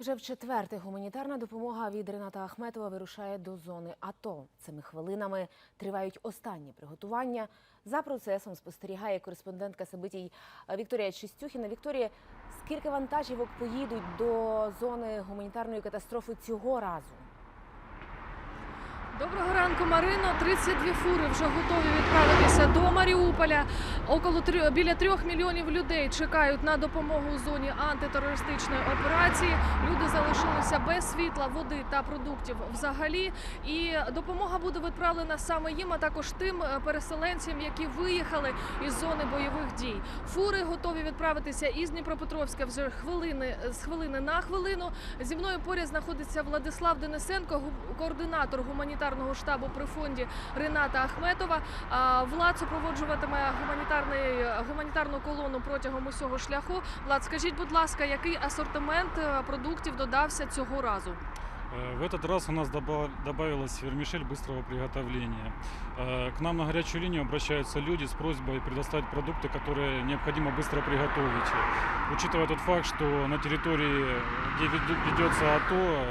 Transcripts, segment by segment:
Вже в четверте гуманітарна допомога від Рената Ахметова вирушає до зони АТО. Цими хвилинами тривають останні приготування. За процесом спостерігає кореспондентка Сабитій Вікторія Чистюхіна. Вікторія, скільки вантажівок поїдуть до зони гуманітарної катастрофи цього разу? Доброго ранку, Марино. 32 фури вже готові відправитися до Маріуполя. Около трьох біля трьох мільйонів людей чекають на допомогу у зоні антитерористичної операції. Люди залишилися без світла, води та продуктів взагалі. І допомога буде відправлена саме їм, а також тим е, переселенцям, які виїхали із зони бойових дій. Фури готові відправитися із Дніпропетровська вже хвилини з хвилини на хвилину. Зі мною поряд знаходиться Владислав Денисенко, координатор гуманітарного штабу при фонді Рената Ахметова. Влад супроводжуватиме гуманітарний гуманітарну колону протягом усього шляху. Влад, скажіть, будь ласка, який асортимент е, продуктів додався цього разу? Э, В этот раз у нас доба- добавилась вермишель быстрого приготовления. Э, К нам на горячую линию обращаются люди с просьбой предоставить продукты, которые необходимо быстро приготовить. Учитывая тот факт, что на территории, где ведется АТО,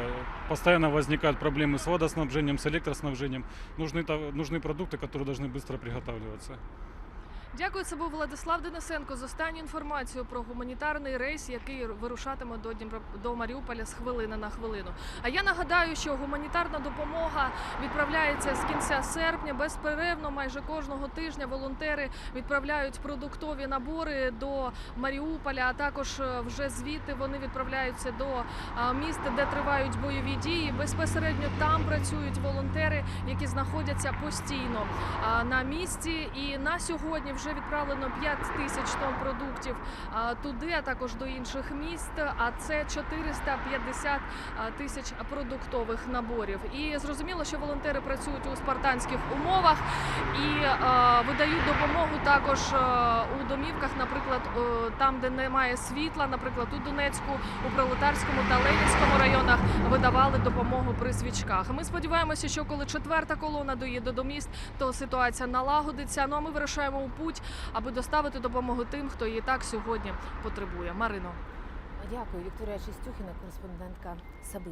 постоянно возникают проблемы с водоснабжением, с электроснабжением, нужны, нужны продукты, которые должны быстро приготавливаться. Дякую, це був Владислав Денисенко з останньою інформацією про гуманітарний рейс, який вирушатиме до Дніпро до Маріуполя з хвилини на хвилину. А я нагадаю, що гуманітарна допомога відправляється з кінця серпня. Безперервно, майже кожного тижня волонтери відправляють продуктові набори до Маріуполя. А також е, вже звідти вони відправляються до міст, де тривають бойові дії. Безпосередньо там працюють волонтери, які знаходяться постійно на місці. І на сьогодні вже відправлено 5 тисяч тонн продуктів туди, а також до інших міст. А це 450 а, тисяч продуктових наборів. І зрозуміло, що волонтери працюють у спартанських умовах і видають допомогу також у домівках, наприклад, там, де немає світла, наприклад, у Донецьку, у Пролетарському та Ленінському районах видавали допомогу при свічках. Ми сподіваємося, що коли четверта колона доїде до міст, то ситуація налагодиться. Ну а ми вирушаємо у путь, аби доставити допомогу тим, хто її так сьогодні потребує. Марино. Дякую, Вікторія Чистюхіна, кореспондентка Сабитій.